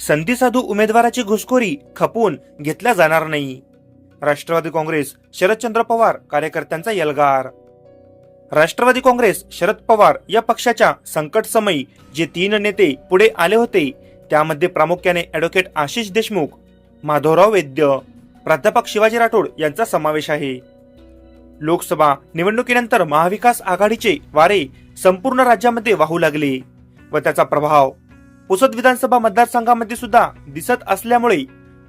संधीसाधू उमेदवाराची घुसखोरी खपवून घेतल्या जाणार नाही. राष्ट्रवादी काँग्रेस शरदचंद्र पवार कार्यकर्त्यांचा यलगार. राष्ट्रवादी काँग्रेस शरद पवार या पक्षाच्या संकट समयी जे तीन नेते पुढे आले होते त्यामध्ये प्रामुख्याने ॲडव्होकेट आशिष देशमुख माधवराव वैद्य प्राध्यापक शिवाजी राठोड यांचा समावेश आहे. लोकसभा निवडणुकीनंतर महाविकास आघाडीचे वारे संपूर्ण राज्यामध्ये वाहू लागले व त्याचा प्रभाव पुसद विधानसभा मतदारसंघामध्ये सुद्धा दिसत असल्यामुळे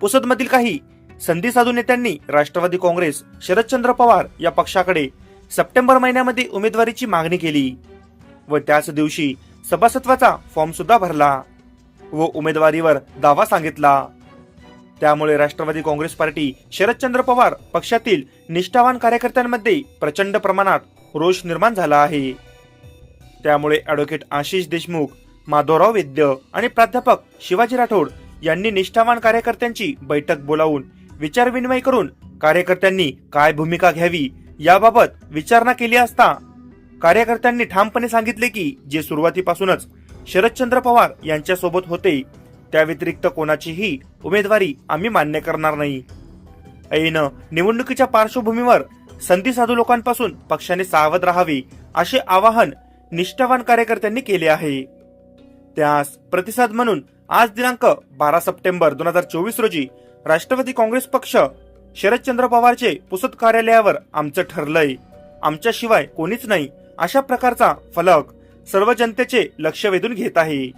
पुसदमधील काही संधी साधू नेत्यांनी राष्ट्रवादी काँग्रेस शरदचंद्र पवार या पक्षाकडे सप्टेंबर महिन्यामध्ये उमेदवारीची मागणी केली व त्याच दिवशी सभासत्वाचा फॉर्म सुद्धा भरला व उमेदवारीवर दावा सांगितला. त्यामुळे राष्ट्रवादी काँग्रेस पार्टी शरदचंद्र पवार पक्षातील निष्ठावान कार्यकर्त्यांमध्ये प्रचंड प्रमाणात रोष निर्माण झाला आहे. त्यामुळे ॲडव्होकेट आशिष देशमुख माधवराव वैद्य आणि प्राध्यापक शिवाजी राठोड यांनी निष्ठावान कार्यकर्त्यांची बैठक बोलावून विचारविनिमय करून कार्यकर्त्यांनी काय भूमिका घ्यावी याबाबत विचारणा केली असता कार्यकर्त्यांनी ठामपणे सांगितले की जे सुरुवातीपासूनच शरदचंद्र पवार यांच्यासोबत होते त्या व्यतिरिक्त कोणाचीही उमेदवारी आम्ही मान्य करणार नाही. ऐन निवडणुकीच्या पार्श्वभूमीवर संधी साधू लोकांपासून पक्षाने सावध राहावे असे आवाहन निष्ठावान कार्यकर्त्यांनी केले आहे. त्यास प्रतिसाद म्हणून आज दिनांक बारा सप्टेंबर दोन हजार चोवीस रोजी राष्ट्रवादी काँग्रेस पक्ष शरदचंद्र पवारचे पुसद कार्यालयावर आमचं ठरलंय. आमच्याशिवाय कोणीच नाही अशा प्रकारचा फलक सर्व जनतेचे लक्ष वेधून घेत आहे.